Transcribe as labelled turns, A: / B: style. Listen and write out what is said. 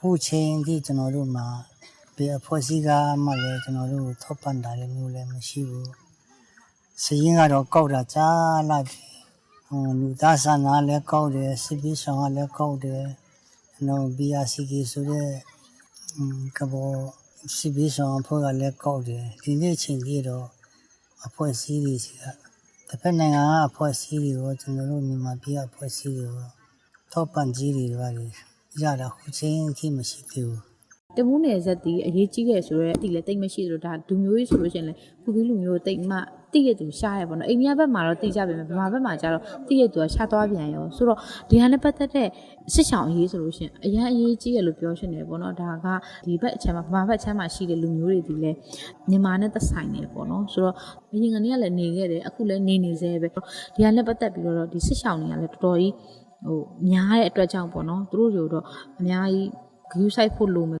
A: အခုချိန်ဒီကျွန်တော်တို့မှာဘယ်အဖွဲ့အစည်းကမှလည်းကျွန်တော်တို့ကိုထောက်ပံ့တာလည်းမျိုးလည်းမရှိဘူးစရင်ကတော့ကောက်တာကြားလာပြီဟိုလူသားဆန္ဒလည်းကောက်တယ်စစ်ပြီးဆောင်ကလည်းကောက်တယ်နော် BRCK ဆိုတဲ့อืมကဘောစစ်ပြီးဆောင်အဖွဲ့ကလည်းကောက်တယ်ဒီနေ့ချိန်ကြီးတော့အဖွဲ့အစည်းတွေစီကတစ်ဖက်နိုင်ငံကအဖွဲ့အစည်းတွေကိုကျွန်တော်တို့မြန်မာပြည်ကအဖွဲ့အစည်းတွေကိုထောက်ပံ့ကြီးတွေပါတယ် ရတာခုချိန်အထိမရှိသေးဘူး
B: တမူးနယ်ဇက်တီအရေးကြီးခဲ့ဆိုတော့အတီလည်းတိတ်မရှိသလိုဒါလူမျိုးကြီးဆိုလို့ရှိရင်လည်းခုပြီးလူမျိုးတိတ်မှတိရတူရှားရပေါ့နော်အိန္ဒိယဘက်မှာတော့တိကြပဲဗမာဘက်မှာကျတော့တိရတူကရှားသွားပြန်ရောဆိုတော့ဒီဟာနဲ့ပတ်သက်တဲ့စစ်ဆောင်အရေးဆိုလို့ရှိရင်အရန်အရေးကြီးရလို့ပြောရှင်တယ်ပေါ့နော်ဒါကဒီဘက်အချမ်းမှာဗမာဘက်အချမ်းမှာရှိတဲ့လူမျိုးတွေဒီလဲမြန်မာနဲ့သက်ဆိုင်နေပေါ့နော်ဆိုတော့ဘရင်ကနေကလည်းနေခဲ့တယ်အခုလည်းနေနေသေးပဲဒီဟာနဲ့ပတ်သက်ပြီးတော့ဒီစစ်ဆောင်တွေကလည်းတော်တော်ကြီး ဟိုများတဲ့အတွက်ကြောင့်ပေါ့နော်သူတို့တွေတော့အများကြီး view site ဖို့လိုမယ်